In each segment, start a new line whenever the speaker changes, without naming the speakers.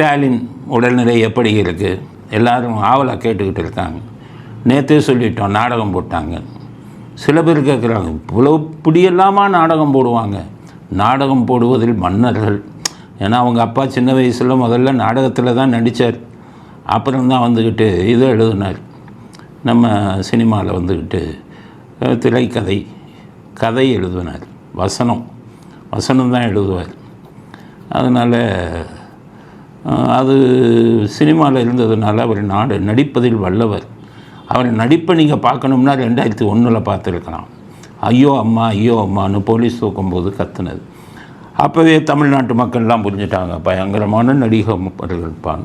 ஸ்டாலின் உடல்நிலை எப்படி இருக்குது எல்லாரும் ஆவலாக கேட்டுக்கிட்டு இருக்காங்க. நேற்றே சொல்லிட்டோம் நாடகம் போட்டாங்க. சில பேர் கேட்குறாங்க இவ்வளோ இப்படியெல்லாமா நாடகம் போடுவாங்க. நாடகம் போடுவதில் மன்னர்கள். ஏன்னா அவங்க அப்பா சின்ன வயசில் முதல்ல நாடகத்தில் தான் நடித்தார் அப்புறம் தான் வந்துக்கிட்டு இதை எழுதினார். நம்ம சினிமாவில் வந்துக்கிட்டு திரைக்கதை கதை எழுதினார். வசனம். வசனம் தான் எழுதுவார். அதனால் அது சினிமாவில் இருந்ததுனால அவர் நாடு நடிப்பதில் வல்லவர். அவர் நடிப்பை நீங்கள் பார்க்கணும்னா ரெண்டாயிரத்தி ஒன்றில் பார்த்துருக்கலாம். ஐயோ அம்மா ஐயோ அம்மான்னு போலீஸ் தூக்கும்போது கத்துனது. அப்போவே தமிழ்நாட்டு மக்கள்லாம் புரிஞ்சுட்டாங்க. பயங்கரமான நடிகர்கள் இருப்பான்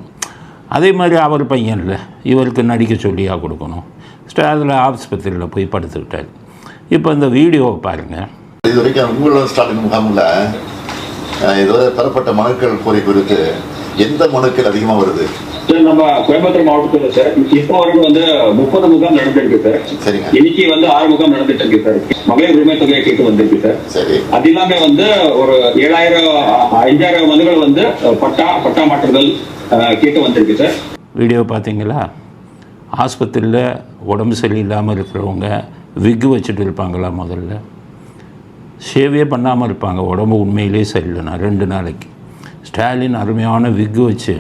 அதே மாதிரி அவர் பையன் இல்லை. இவருக்கு நடிக்க சொல்லியாக கொடுக்கணும். அதில் ஆஸ்பத்திரியில் போய் படுத்துக்கிட்டார். இப்போ இந்த வீடியோவை பாருங்கள்
இது வரைக்கும் உங்களோட ஸ்டாலின் முகாமில் இதுவரை பெறப்பட்ட மனுக்கள் கோரி குறித்து எந்த மனுக்கள் அதிகமாக வருது?
சார் நம்ம கோயம்புத்தூர் மாவட்டத்துல சார் இப்போ வரைக்கும் வந்து முப்பது முகாம் நடந்திருக்கு சார்.
சரிங்க.
இன்னைக்கு வந்து ஆறு முகாம் நடந்துட்டு இருக்கு சார். மகளிர் உரிமை தொகையை கேட்டு வந்திருக்கு சார்.
சரி.
அது இல்லாம வந்து ஒரு ஏழாயிரம் அஞ்சாயிரம் மனுகள் வந்து பட்டா பட்டா மாற்றுதல் கேட்டு வந்திருக்கு சார்.
வீடியோ பார்த்தீங்களா? ஆஸ்பத்திரியில் உடம்பு சரியில்லாமல் இருக்கிறவங்க விக்கு வச்சுட்டு இருப்பாங்களா முதல்ல? ஷேவே பண்ணாமல் இருப்பாங்க. உடம்பு உண்மையிலே சரியில்லைனா ரெண்டு நாளைக்கு. ஸ்டாலின் அருமையான விக்கு வச்சு.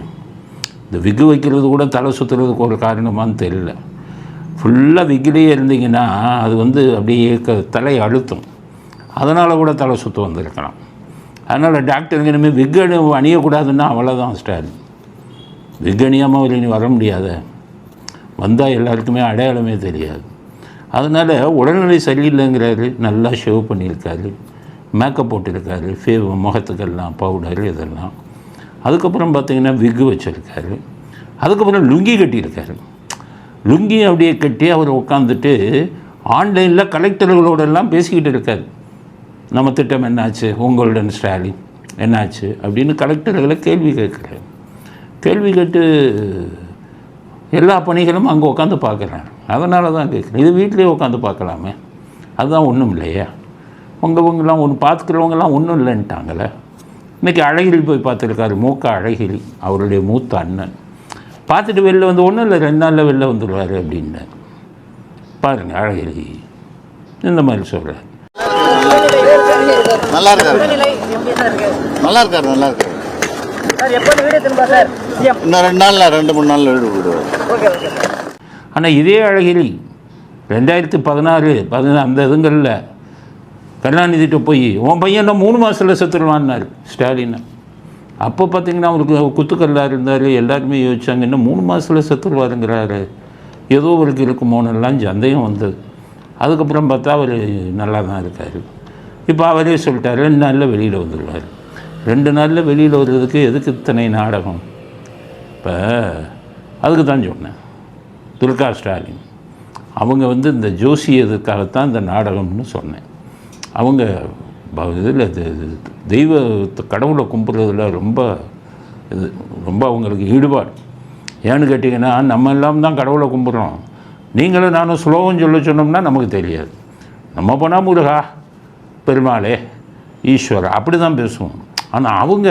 இந்த விக்கு வைக்கிறது கூட தலை சுற்றுறதுக்கு ஒரு காரணமான்னு தெரியல. ஃபுல்லாக விக்கிலேயே இருந்தீங்கன்னா அது வந்து அப்படியே க தலை அழுத்தும். அதனால் கூட தலை சுற்று வந்திருக்கலாம். அதனால் டாக்டருங்க இனிமேல் விக்கு அணியக்கூடாதுன்னா அவ்வளோதான் ஸ்டாலின். விக்கணியாமல் அவர் இனி வர முடியாத. வந்தால் எல்லாருக்குமே அடையாளமே தெரியாது. அதனால் உடல்நிலை சரியில்லைங்கிறாரு. நல்லா ஷேவ் பண்ணியிருக்காரு. மேக்கப் போட்டிருக்காரு ஃபேவ் முகத்துக்கெல்லாம் பவுடர் இதெல்லாம். அதுக்கப்புறம் பார்த்திங்கன்னா விக்கு வச்சுருக்காரு. அதுக்கப்புறம் லுங்கி கட்டியிருக்காரு. லுங்கி அப்படியே கட்டி அவர் உட்காந்துட்டு ஆன்லைனில் கலெக்டர்களோடெல்லாம் பேசிக்கிட்டு இருக்காரு. நம்ம திட்டம் என்னாச்சு? உங்களுடன் ஸ்டாலின் என்னாச்சு? அப்படின்னு கலெக்டர்களை கேள்வி கேட்குறாரு. கேள்வி கேட்டு எல்லா பணிகளும் அங்கே உட்காந்து பார்க்குறேன் அதனால தான் கேட்குறேன். இது வீட்டிலேயே உட்காந்து பார்க்கலாமே. அதுதான் ஒன்றும் இல்லையா. உங்கவங்கெல்லாம் ஒன்று பார்த்துக்கிறவங்கலாம் ஒன்றும் இல்லைன்ட்டாங்களே. இன்றைக்கி அழகிரி போய் பார்த்துருக்காரு. மூக்க அழகிரி அவருடைய மூத்த அண்ணன். பார்த்துட்டு வெளில வந்து ஒன்றும் இல்லை ரெண்டு நாளில் வெளில வந்துடுவார் அப்படின்னார். பாருங்கள் அழகிரி. இந்த மாதிரி சொல்கிறார்
நல்லா இருக்காரு. நல்லா இருக்காரு நல்லா இருக்காரு. இன்னும் ரெண்டு நாளில் ரெண்டு மூணு நாளில் வீடு
சார்
ஆனால் இதே அழகிரி ரெண்டாயிரத்தி பதினாறு பதினா அந்த இதுங்களில் கருணாநிதிட்ட போய் உன் பையன் மூணு மாதத்தில் செத்துருவான்னாரு ஸ்டாலின். அப்போ பார்த்தீங்கன்னா அவருக்கு குத்துக்கல்லாக இருந்தார் எல்லாருமே யோசிச்சாங்க இன்னும் மூணு மாதத்தில் செத்துருவாருங்கிறாரு. ஏதோ அவருக்கு இருக்குமோனெல்லாம் சந்தேகம் வந்தது. அதுக்கப்புறம் பார்த்தா அவர் நல்லா தான் இருக்கார். இப்போ அவரே சொல்லிட்டார் ரெண்டு நாளில் வெளியில் வந்துடுவார் ரெண்டு நாளில் வெளியில் வர்றதுக்கு எதுக்கு இத்தனை நாடகம்? இப்போ அதுக்கு தான் சொன்னேன் துர்கா ஸ்டாலின். அவங்க வந்து இந்த ஜோசியதுக்காகத்தான் இந்த நாடகம்னு சொன்னேன். அவங்க இதில் தெய்வ கடவுளை கும்பிட்றதுல ரொம்ப இது ரொம்ப அவங்களுக்கு ஈடுபாடு. ஏன்னு கேட்டிங்கன்னா நம்ம எல்லாம் தான் கடவுளை கும்பிட்றோம். நீங்களும் நானும் ஸ்லோகம் சொல்ல சொன்னோம்னா நமக்கு தெரியாது. நம்ம போனால் முருகா பெருமாளே ஈஸ்வரா அப்படி தான் பேசுவோம். ஆனால் அவங்க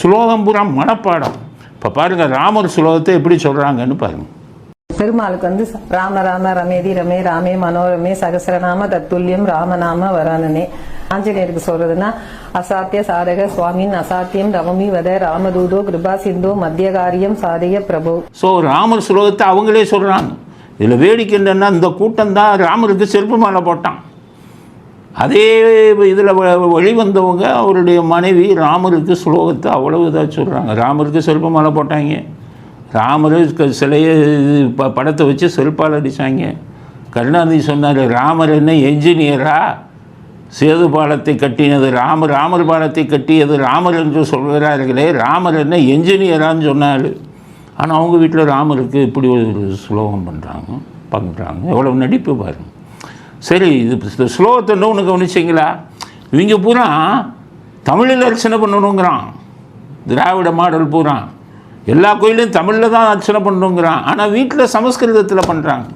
ஸ்லோகம் பூரா மனப்பாடம். இப்போ பாருங்கள் ராமர் ஸ்லோகத்தை எப்படி சொல்கிறாங்கன்னு பாருங்கள்
பெருமாளுக்கு வந்து ராம ராம ரமேதி ரமே ராமே மனோரமே சகசரநாம தத்துல்யம் ராமநாம வரானனே. ஆஞ்சநேயருக்கு சொல்றதுன்னா அசாத்திய சாதக சுவாமின் அசாத்தியம் ரமமி வத ராமதூதோ கிருபா சிந்தோ மத்தியகாரியம் சாதய பிரபு.
ஸோ ராமர் ஸ்லோகத்தை அவங்களே சொல்கிறாங்க இதில் வேடிக்கை என்னன்னா இந்த கூட்டம் தான் ராமருக்கு செருப்பு மாலை போட்டான். அதே இதில் வெளிவந்தவங்க அவருடைய மனைவி ராமருக்கு ஸ்லோகத்தை அவ்வளவு இதாக சொல்கிறாங்க ராமருக்கு செருப்பு மாலை போட்டாங்க. ராமர் சிலையை இது ப படத்தை வச்சு செருப்பால் அடித்தாங்க கருணாநிதி சொன்னார் ராமர் என்ன என்ஜினியரா சேது பாலத்தை கட்டினது ராமர் ராமர் பாலத்தை கட்டியது ராமர் என்று சொல்கிறார்களே ராமர் என்ன என்ஜினியரான்னு சொன்னார். ஆனால் அவங்க வீட்டில் ராமருக்கு இப்படி ஒரு ஸ்லோகம் பண்ணுறாங்க பண்ணுறாங்க எவ்வளோ நடிப்பு பாருங்க. சரி இது இந்த ஸ்லோகத்தை இன்னொன்று கவனிச்சிங்களா? இவங்க பூரா தமிழில் அர்ச்சனை பண்ணணுங்கிறான். திராவிட மாடல் பூரா. எல்லா கோயிலையும் தமிழில் தான் அர்ச்சனை பண்ணணுங்கிறான் ஆனால் வீட்டில் சமஸ்கிருதத்தில் பண்ணுறாங்க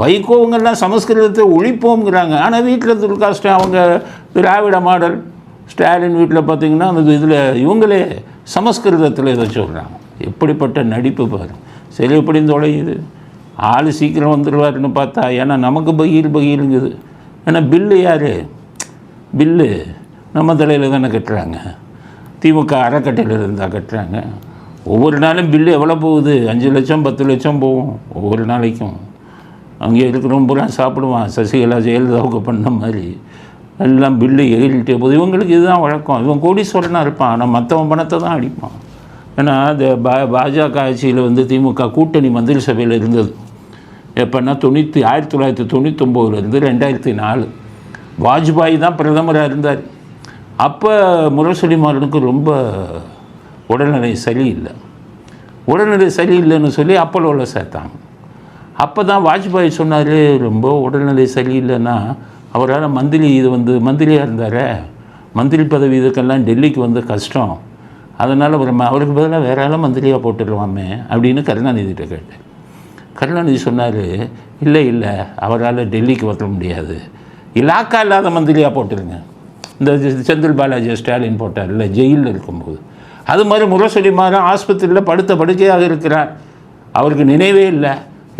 வைகோவங்கெல்லாம் சமஸ்கிருதத்தை ஒழிப்போங்கிறாங்க ஆனால் வீட்டில் துர்காஷ்டம் அவங்க திராவிட மாடல் ஸ்டாலின் வீட்டில் பார்த்தீங்கன்னா அந்த இதில் இவங்களே சமஸ்கிருதத்தில் இதை சொல்கிறாங்க எப்படிப்பட்ட நடிப்பு பாரு. சரி எப்படி தொலையுது. ஆள் சீக்கிரம் வந்துடுவாருன்னு பார்த்தா ஏன்னா நமக்கு பகீர் பகீருங்குது. ஏன்னா பில்லு யார்? பில்லு நம்ம தலையில் தானே கட்டுறாங்க. திமுக அறக்கட்டையில் இருந்தால் கட்டுறாங்க. ஒவ்வொரு நாளும் பில்லு எவ்வளோ போகுது? அஞ்சு லட்சம் பத்து லட்சம் போகும். ஒவ்வொரு நாளைக்கும். அங்கே இருக்கிறவங்க பூரா சாப்பிடுவான். சசிகலா ஜெயலலிதாவுக்கு பண்ண மாதிரி. எல்லாம் பில்லு எகிரிட்டே போகுது. இவங்களுக்கு இதுதான் வழக்கம். இவன் கோடீஸ்வரனாக இருப்பான். ஆனால் மற்றவன் பணத்தை தான் அடிப்பான். ஏன்னா இந்த பா பாஜக ஆட்சியில் வந்து திமுக கூட்டணி மந்திரி சபையில் இருந்தது. எப்போன்னா தொண்ணூற்றி ஆயிரத்தி தொள்ளாயிரத்தி தொண்ணூத்தொம்போதுலேருந்து ரெண்டாயிரத்தி நாலு. வாஜ்பாய் தான் பிரதமராக இருந்தார். அப்போ முரசொலி மாறனுக்கு ரொம்ப உடல்நிலை சரியில்லை. உடல்நிலை சரியில்லைன்னு சொல்லி அப்பலோவில் சேர்த்தாங்க. அப்போ தான் வாஜ்பாய் சொன்னார் ரொம்ப உடல்நிலை சரியில்லைன்னா அவரால் மந்திரி இது வந்து மந்திரியாக இருந்தார்? மந்திரி பதவி இதுக்கெல்லாம் டெல்லிக்கு வந்து கஷ்டம். அதனால் ஒரு ம- அவருக்கு பதிலாக வேற ஆளும் மந்திரியாக போட்டுடலாமே அப்படின்னு கருணாநிதிகிட்ட கேட்டேன். கருணாநிதி சொன்னார் இல்லை இல்லை அவரால் டெல்லிக்கு வர முடியாது. இலாக்கா இல்லாத மந்திரியாக போட்டுருங்க. இந்த செந்தில் பாலாஜி ஸ்டாலின் போட்டார் இல்லை ஜெயிலில் இருக்கும்போது. அது மாதிரி முரசொலி மாறன் ஆஸ்பத்திரியில் படுத்த படுக்கையாக இருக்கிறார். அவருக்கு நினைவே இல்லை.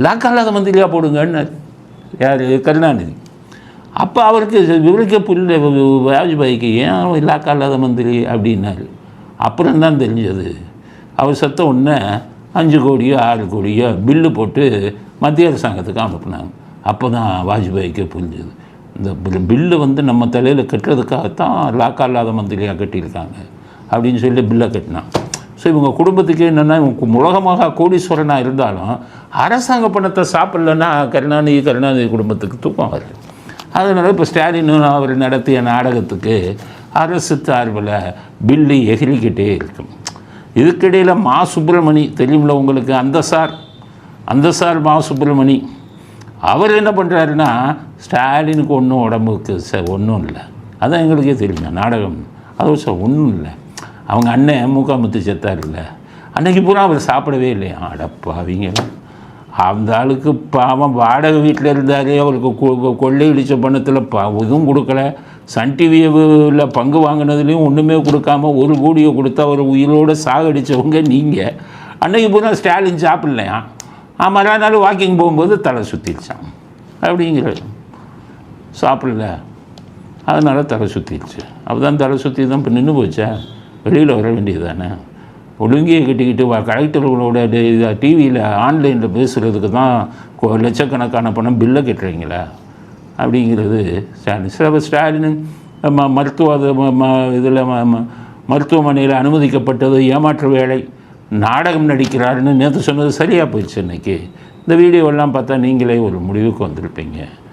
லாக்கா இல்லாத மந்திரியாக போடுங்கன்னு யார்? கருணாநிதி. அப்போ அவருக்கு விவரிக்க புரியல வாஜ்பாய்க்கு ஏன் இலாக்கா இல்லாத மந்திரி அப்படின்னாரு. அப்புறம் தான் தெரிஞ்சது. அவர் சத்த உடனே அஞ்சு கோடியோ ஆறு கோடியோ பில்லு போட்டு மத்திய அரசாங்கத்துக்கு அனுப்புனாங்க. அப்போ தான் வாஜ்பாய்க்கே புரிஞ்சுது. இந்த பில்லு வந்து நம்ம தலையில் கட்டுறதுக்காகத்தான் லாக்கா இல்லாத மந்திரியாக கட்டியிருக்காங்க. அப்படின்னு சொல்லி பில்லை கட்டினான். ஸோ இவங்க குடும்பத்துக்கு என்னென்னா இவங்க உலகமாக கோடீஸ்வரனாக இருந்தாலும் அரசாங்க பணத்தை சாப்பிட்லன்னா கருணாநிதி கருணாநிதி குடும்பத்துக்கு தூக்கம் வருது. அதனால் இப்போ ஸ்டாலின் அவர் நடத்திய நாடகத்துக்கு அரசு சார்பில் பில்லு எகிரிக்கிட்டே இருக்கும் இதுக்கிடையில் மா சுப்பிரமணி தெரியுமில்ல உங்களுக்கு அந்த சார் அந்த சார் மா சுப்பிரமணி. அவர் என்ன பண்ணுறாருன்னா ஸ்டாலினுக்கு ஒன்றும் உடம்புக்கு ச ஒன்றும் இல்லை. அதான் எங்களுக்கே தெரியுமா நாடகம். அது சார் ஒன்றும் இல்லை. அவங்க அண்ணன் மூக்காமுத்து செத்தார் இல்லை? அன்னைக்கு பூரா அவர் சாப்பிடவே இல்லையா? அடப்பாவீங்க அந்த ஆளுக்கு பாவம் வாடகை வீட்டில் இருந்தாலே அவருக்கு கொ- இடித்த பணத்தில் ப இதுவும் கொடுக்கல. சன் டிவியில் பங்கு வாங்கினதுலேயும் ஒன்றுமே கொடுக்காம ஒரு கோடியை கொடுத்து அவர் உயிரோடு சாகடித்தவங்க நீங்கள் அன்னைக்கு பூரா ஸ்டாலின் சாப்பிட்லையா? ஆமாம் நாள் வாக்கிங் போகும்போது தலை சுற்றிடுச்சான் அப்படிங்கிறது சாப்பிடல. அதனால் தலை சுற்றிடுச்சு அப்பதான் தலை சுற்றி தான் இப்போ நின்று போச்சேன் வெளியில் வர வேண்டியது தானே ஒழுங்கியை கட்டிக்கிட்டு கலெக்டர்களோட கலெக்டர்களோட டிவியில் ஆன்லைனில் பேசுகிறதுக்கு தான் லட்சக்கணக்கான பணம் பில்லை கட்டுறீங்களா? அப்படிங்கிறது ஸ்டாலின். சில ஸ்டாலின் ம மருத்துவ இதில் மருத்துவமனையில் அனுமதிக்கப்பட்டது ஏமாற்று வேலை நாடகம் நடிக்கிறாருன்னு நேற்று சொன்னது சரியாக போயிடுச்சு இன்றைக்கி இந்த வீடியோவெல்லாம் பார்த்தா நீங்களே ஒரு முடிவுக்கு வந்திருப்பீங்க.